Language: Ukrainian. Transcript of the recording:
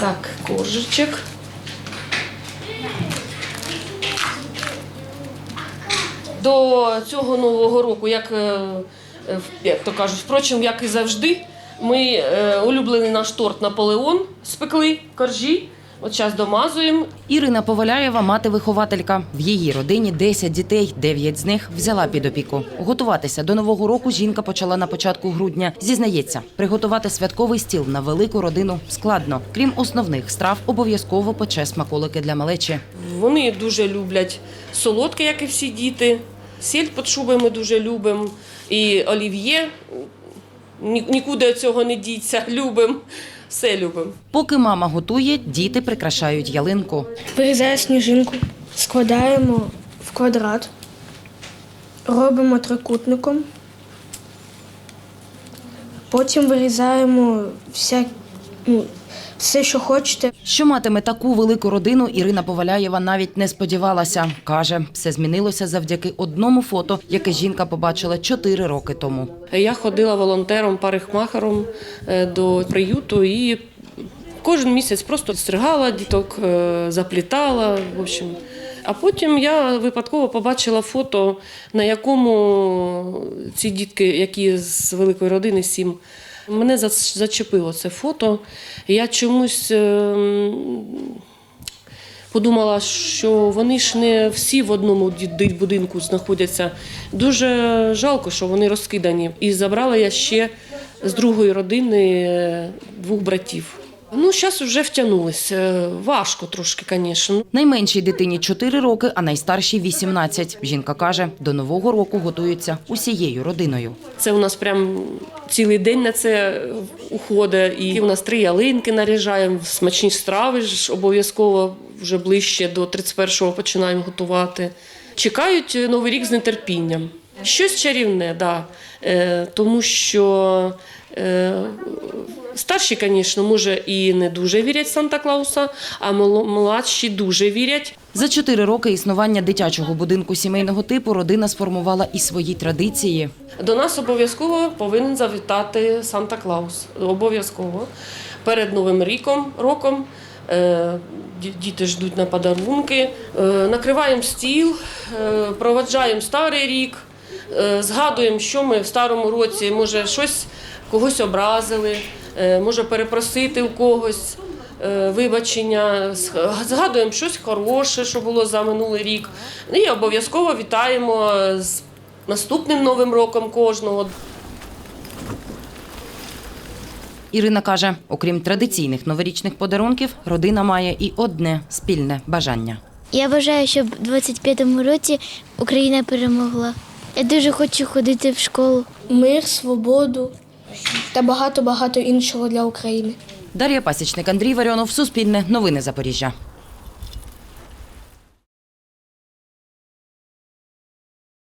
Так, коржичок. До цього нового року, як, е, е, як то кажуть, впрочем, як і завжди, ми е, улюблений наш торт Наполеон спекли коржі. От зараз домазуємо. Ірина Поваляєва – мати-вихователька. В її родині 10 дітей, 9 з них взяла під опіку. Готуватися до Нового року жінка почала на початку грудня. Зізнається, приготувати святковий стіл на велику родину складно. Крім основних страв, обов'язково пече смаколики для малечі. Вони дуже люблять солодке, як і всі діти. Сіль під шубою ми дуже любимо. І олів'є. Нікуди цього не діться. Любимо. Все любимо. Поки мама готує, діти прикрашають ялинку. Вирізаю сніжинку, складаємо в квадрат, робимо трикутником, потім вирізаємо всякі. ну, все, що хочете. Що матиме таку велику родину, Ірина Поваляєва навіть не сподівалася. Каже, все змінилося завдяки одному фото, яке жінка побачила чотири роки тому. Я ходила волонтером, парикмахером е, до приюту і кожен місяць просто стригала діток, е, заплітала. В общем. А потім я випадково побачила фото, на якому ці дітки, які з великої родини, сім. Мене зач- зачепило це фото. Я чомусь ем, подумала, що вони ж не всі в одному будинку знаходяться. Дуже жалко, що вони розкидані. І забрала я ще з другої родини е, двох братів. Ну, зараз вже втягнулися. Важко трошки, звісно. Найменшій дитині 4 роки, а найстаршій 18. Жінка каже, до нового року готуються усією родиною. Це у нас прям цілий день на це уходить. І у нас три ялинки наряжаємо, смачні страви ж обов'язково вже ближче до 31-го починаємо готувати. Чекають Новий рік з нетерпінням. Щось чарівне, да. Е, тому що е, старші, звісно, може і не дуже вірять в Санта-Клауса, а мол- молодші дуже вірять. За 4 роки існування дитячого будинку сімейного типу родина сформувала і свої традиції. До нас обов'язково повинен завітати Санта Клаус. Обов'язково. Перед Новим ріком, роком е, діти ждуть на подарунки. Е, Накриваємо стіл, е, проваджаємо старий рік, згадуємо, що ми в старому році, може, щось когось образили, може перепросити у когось. е, Вибачення, згадуємо щось хороше, що було за минулий рік, і обов'язково вітаємо з наступним новим роком кожного. Ірина каже, окрім традиційних новорічних подарунків, родина має і одне спільне бажання. Я бажаю, щоб у 25-му році Україна перемогла. Я дуже хочу ходити в школу. Мир, свободу та багато-багато іншого для України. Дар'я Пасічник, Андрій Варіонов, Суспільне, Новини Запоріжжя.